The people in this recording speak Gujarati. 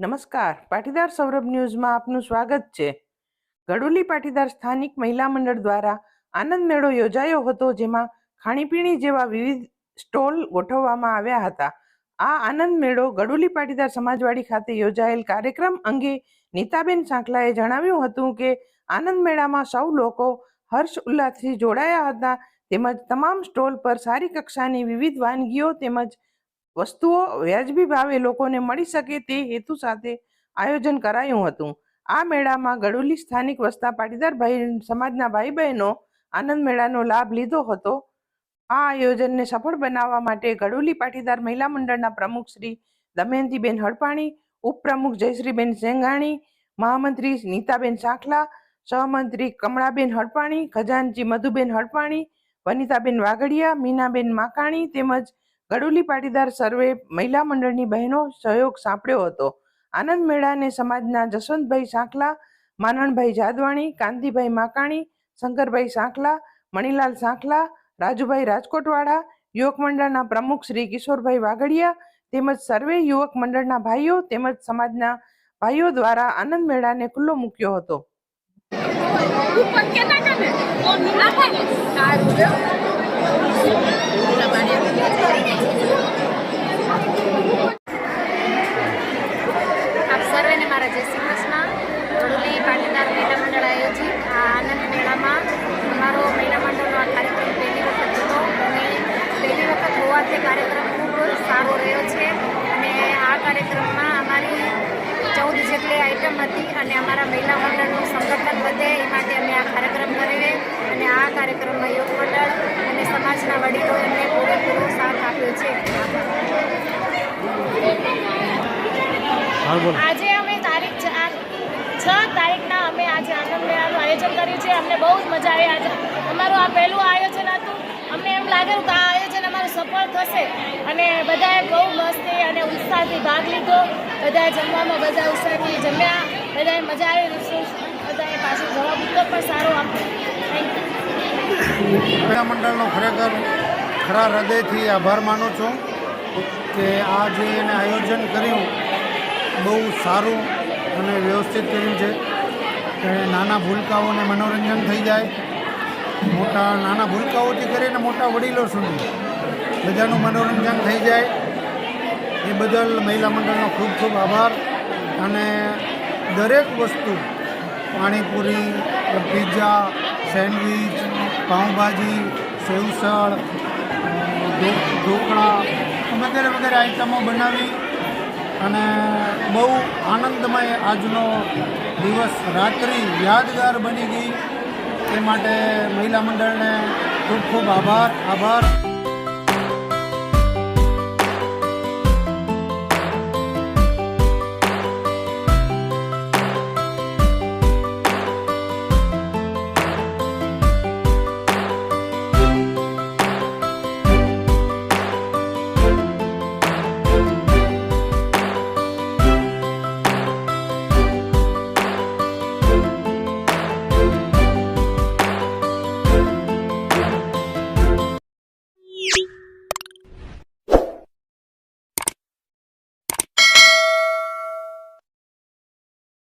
નમસ્કાર. પાટીદાર સૌરભ ન્યૂઝમાં આપનું સ્વાગત છે. ગડોલી પાટીદાર સ્થાનિક મહિલા મંડળ દ્વારા આનંદ મેળો યોજાયો હતો, જેમાં ખાણીપીણી જેવા વિવિધ સ્ટોલ ગોઠવવામાં આવ્યા હતા. આ આનંદ મેળો ગડોલી પાટીદાર સમાજવાડી ખાતે યોજાયેલ કાર્યક્રમ અંગે નીતાબેન સાંકલાએ જણાવ્યું હતું કે, આનંદ મેળામાં સૌ લોકો હર્ષ ઉલ્લાસથી જોડાયા હતા. તેમજ તમામ સ્ટોલ પર સારી કક્ષાની વિવિધ વાનગીઓ તેમજ વસ્તુઓ વ્યાજબી ભાવે લોકોને મળી શકે તે હેતુ સાથે આયોજન કરાયું હતું. આ મેળામાં ગડુલી સ્થાનિક વસતા પાટીદાર ભાઈ સમાજના ભાઈ બહેનો આનંદ મેળાનો લાભ લીધો હતો. આ આયોજનને સફળ બનાવવા માટે ગડુલી પાટીદાર મહિલા મંડળના પ્રમુખ શ્રી દમયંતીબેન હડપાણી, ઉપપ્રમુખ જયશ્રીબેન સેંઘાણી, મહામંત્રી નીતાબેન સાંખલા, સહમંત્રી કમળાબેન હડપાણી ખજાનજી મધુબેન હડપાણી, વનિતાબેન વાઘડિયા, મીનાબેન માકાણી તેમજ ગડોલી પાટીદાર સર્વે મહિલા મંડળની બહેનો સહયોગ સાંપડ્યો હતો. આનંદ મેળાને સમાજના જસવંતભાઈ સાંખલા, માનણભાઈ જાદવાણી, કાંતિભાઈ માકાણી, શંકરભાઈ સાંખલા, મણિલાલ સાંખલા, રાજુભાઈ રાજકોટવાળા, યુવક મંડળના પ્રમુખ શ્રી કિશોરભાઈ વાઘડિયા તેમજ સર્વે યુવક મંડળના ભાઈઓ તેમજ સમાજના ભાઈઓ દ્વારા આનંદ મેળાને ખુલ્લો મૂક્યો હતો ઉપર કેતા કાને કોણ નાખે ને સારું લ્યો આપ સર્વેને મારા જય શ્રી કૃષ્ણ વડોલી પાટીદાર મહિલા મંડળ આયોજિત આ આનંદ મેળામાં અમારો મહિલા મંડળનો આ કાર્યક્રમ પહેલી વખત હતો અને પહેલી વખત કાર્યક્રમ ખૂબ સારો રહ્યો છે અને આ કાર્યક્રમમાં અમારી ચૌદ જેટલી આઈટમ હતી અને અમારા મહિલા મંડળનું સંગઠન વધે એ માટે અમે આ કાર્યક્રમ કરેલે અને આ કાર્યક્રમમાં યોગ મંડળ અને સમાજના વડીલો એમને પૂરેપૂરો સાથ આપ્યો છે. આજે અમે તારીખ છ તારીખના અમે આજે આનંદ મેળાનું આયોજન કર્યું છે. અમને બહુ જ મજા આવી. આજે અમારું આ પહેલું આયોજન હતું. અમને એમ લાગેલું કે આ આયોજન અમારું સફળ થશે અને બધાએ બહુ મસ્તી અને ઉત્સાહથી ભાગ લીધો. બધાએ જમવામાં બધા ઉત્સાહથી જમ્યા. બધાએ મજા આવી. બધાએ પાછું જવાબ ઉત્તર પણ સારો આપ્યો. થેન્ક યુ મંડળનો ખરેખર ખરા હૃદયથી આભાર માનું છું કે આ જે એને આયોજન કર્યું, બહુ સારું અને વ્યવસ્થિત કર્યું છે. નાના ભૂલકાઓને મનોરંજન થઈ જાય. મોટા નાના ભૂલકાઓથી કરીને મોટા વડીલો સુધી બધાનું મનોરંજન થઈ જાય. એ બદલ મહિલા મંડળનો ખૂબ ખૂબ આભાર. અને દરેક વસ્તુ, પાણીપુરી, પીઝા, સેન્ડવિચ, પાઉંભાજી સેવસળ ઢોકળા વગેરે વગેરે આઈટમો બનાવી અને બહુ આનંદમય આજનો દિવસ રાત્રિ યાદગાર બની ગઈ. એ માટે મહિલા મંડળને ખૂબ ખૂબ આભાર આભાર.